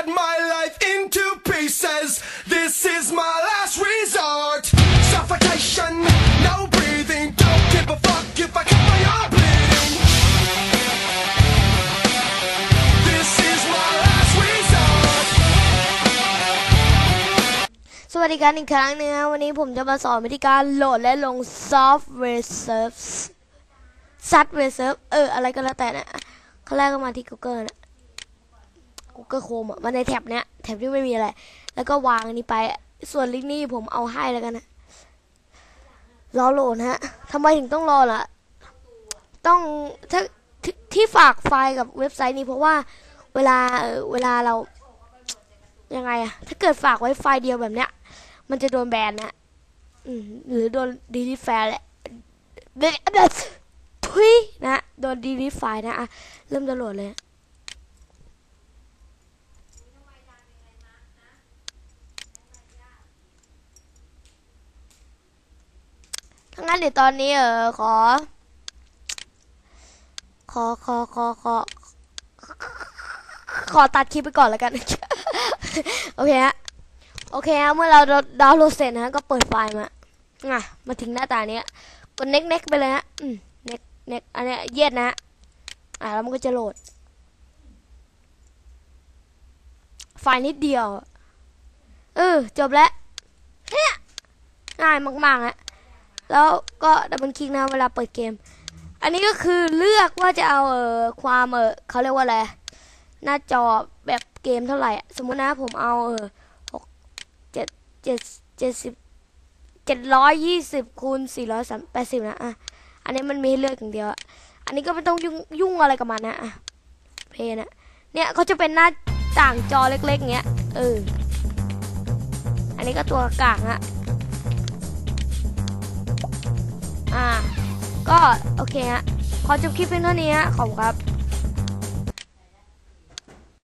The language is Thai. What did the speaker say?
cut my life into pieces. This is my last resort. Suffocation, no breathing. Don't give a fuck if I cut my arm bleeding. This is my last resort. สวัสดีกันอีกครั้งหนึงนะวันนี้ผมจะมาสอนวิธีการโหลดและลงซอฟต์แวร์เซิร์ฟซัดเวร์เซิร์ฟเออ อะไรก็แล้วแต่นะขั้นแรกก็มาที่ Google นะ Google Chrome อะมาในแท็บเนี้ยแท็บที่ไม่มีอะไร แล้วก็วางนี้ไป ส่วนลิงก์นี้ผมเอาให้แล้วกันนะรอโหลดนะฮะทำไมถึงต้องรอล่ะ ต้องถ้าที่ที่ฝากไฟล์กับเว็บไซต์นี้เพราะว่าเวลาเวลาเรายังไงอะถ้าเกิดฝากไว้ไฟล์เดียวแบบเนี้ย มันจะโดนแบนนะหรือโดนดีลิทแฟร์แหละเด็ดทุยนะ โดนดีลิทไฟล์นะอะเริ่มจะโหลดเลย งั้นเดี๋ยวตอนนี้เออขอ ขอขอขอขอขอตัดคลิปไปก่อนแล้วกัน โอเคฮะ โอเคฮะ เมื่อเราดาวน์โหลดเสร็จนะฮะก็เปิดไฟล์มาอะมาถึงหน้าตาเนี้ยกด next next ไปเลยฮะอืม next next อันเนี้ยเย็ดนะฮะอะแล้วมันก็จะโหลด ไฟล์นิดเดียว เออ จบแล้วเนี่ยง่ายมากๆฮะ แล้วก็ดับเบิลคลิกนะเวลาเปิดเกม อันนี้ก็คือเลือกว่าจะเอาเออความเออเขาเรียกว่าอะไรหน้าจอแบบเกมเท่าไหร่ สมมุตินะผมเอาเออหกเจ็ดเจ็ดเจ็ดสิบเจ็ดร้อยยี่สิบคูณสี่ร้อยสามแปดสิบนะอะอันนี้มันมีให้เลือกอย่างเดียว อันนี้ก็ไม่ต้องยุ่งยุ่งอะไรกับมันนะอะเพลนะเนี่ยเขาจะเป็นหน้าต่างจอเล็กๆอย่างเงี้ยเอออันนี้ก็ตัวกลางฮะ ก็โอเคฮะ ขอจบคลิปเพียงเท่านี้ฮะ ขอบคุณครับ